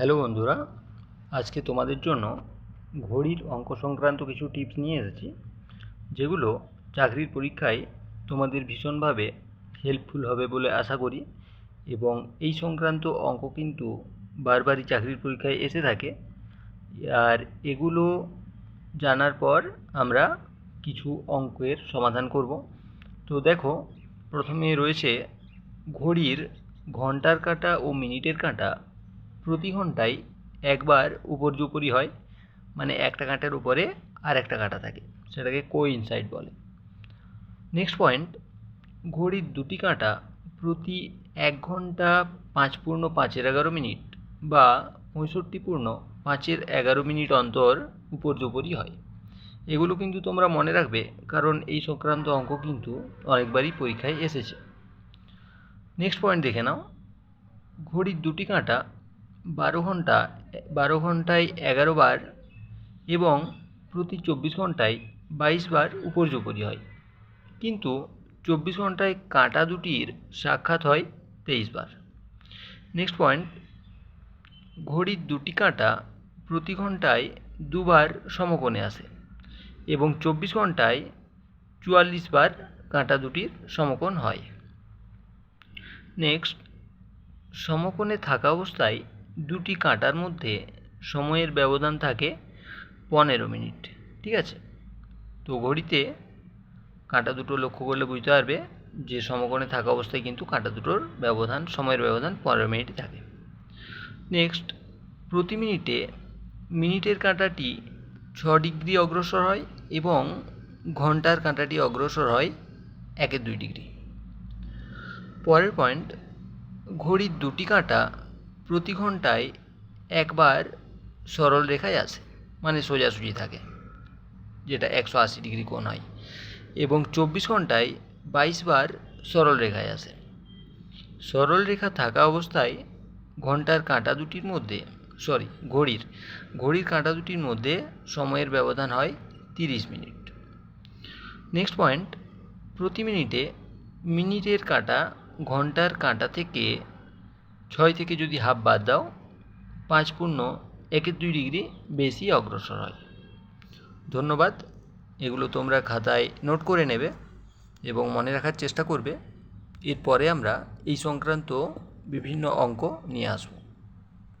Hello বন্ধুরা, আজকে তোমাদের জন্য ঘড়ির অঙ্ক সংক্রান্ত কিছু টিপস নিয়ে এসেছি, যেগুলো চাকরির পরীক্ষায় তোমাদের ভীষণভাবে হেল্পফুল হবে বলে আশা করি এবং এই সংক্রান্ত অঙ্ক কিন্তু বারবারই চাকরির পরীক্ষায় এসে থাকে। আর এগুলো জানার পর আমরা কিছু অঙ্কের সমাধান করব। তো দেখো, প্রথমে রয়েছে ঘড়ির ঘণ্টার কাঁটা ও মিনিটের কাঁটা। প্রতি ঘন্টায় একবার উপর উপর্যুপরি হয় মানে একটা কাঁটার উপরে আর একটা কাঁটা থাকে, সেটাকে কোইনসাইড বলে। নেক্সট পয়েন্ট, ঘড়ির দুটি কাঁটা প্রতি এক ঘণ্টা পাঁচ পূর্ণ পাঁচের এগারো মিনিট বা পঁয়ষট্টি পূর্ণ পাঁচের এগারো মিনিট অন্তর উপর্যুপরি হয়। এগুলো কিন্তু তোমরা মনে রাখবে, কারণ এই সংক্রান্ত অঙ্ক কিন্তু অনেকবারই পরীক্ষায় এসেছে। নেক্সট পয়েন্ট দেখে নাও, ঘড়ির দুটি কাঁটা বারো ঘণ্টা, বারো ঘন্টায় এগারো বার এবং প্রতি চব্বিশ ঘন্টায় বাইশ বার উপর্যুপরি হয়। কিন্তু চব্বিশ ঘন্টায় কাঁটা দুটির সাক্ষাৎ হয় তেইশ বার। নেক্সট পয়েন্ট ঘড়ির দুটি কাঁটা প্রতি ঘন্টায় দুবার সমকোণে আসে এবং চব্বিশ ঘন্টায় চুয়াল্লিশ বার কাঁটা দুটির সমকোণ হয়। নেক্সট সমকোণে থাকা অবস্থায় দুটি কাঁটার মধ্যে সময়ের ব্যবধান থাকে পনেরো মিনিট, ঠিক আছে? তো ঘড়িতে কাঁটা দুটো লক্ষ্য করলে বুঝতে পারবে যে সমকোণে থাকা অবস্থায় কিন্তু কাঁটা দুটোর ব্যবধান, সময়ের ব্যবধান পনেরো মিনিট থাকে। নেক্সট প্রতি মিনিটে মিনিটের কাঁটাটি ছ ডিগ্রি অগ্রসর হয় এবং ঘণ্টার কাঁটাটি অগ্রসর হয় একের দুই ডিগ্রি। পরের পয়েন্ট ঘড়ির দুটি কাঁটা প্রতি ঘন্টায় একবার সরল রেখায় আসে মানে সোজাসুজি থাকে, যেটা একশো আশি ডিগ্রি কোণ হয়। এবং চব্বিশ ঘন্টায় বাইশ বার সরল রেখায় আসে সরল রেখা থাকা অবস্থায় ঘণ্টার কাঁটা দুটির মধ্যে সরি ঘড়ির ঘড়ির কাঁটা দুটির মধ্যে সময়ের ব্যবধান হয় তিরিশ মিনিট। নেক্সট পয়েন্ট প্রতি মিনিটে মিনিটের কাঁটা ঘণ্টার কাঁটা থেকে ছয় থেকে যদি হাফ বাদ দাও, পাঁচ পূর্ণ একে দুই ডিগ্রি বেশি অগ্রসর হয়। ধন্যবাদ। এগুলো তোমরা খাতায় নোট করে নেবে এবং মনে রাখার চেষ্টা করবে। এরপরে আমরা এই সংক্রান্ত বিভিন্ন অঙ্ক নিয়ে আসব।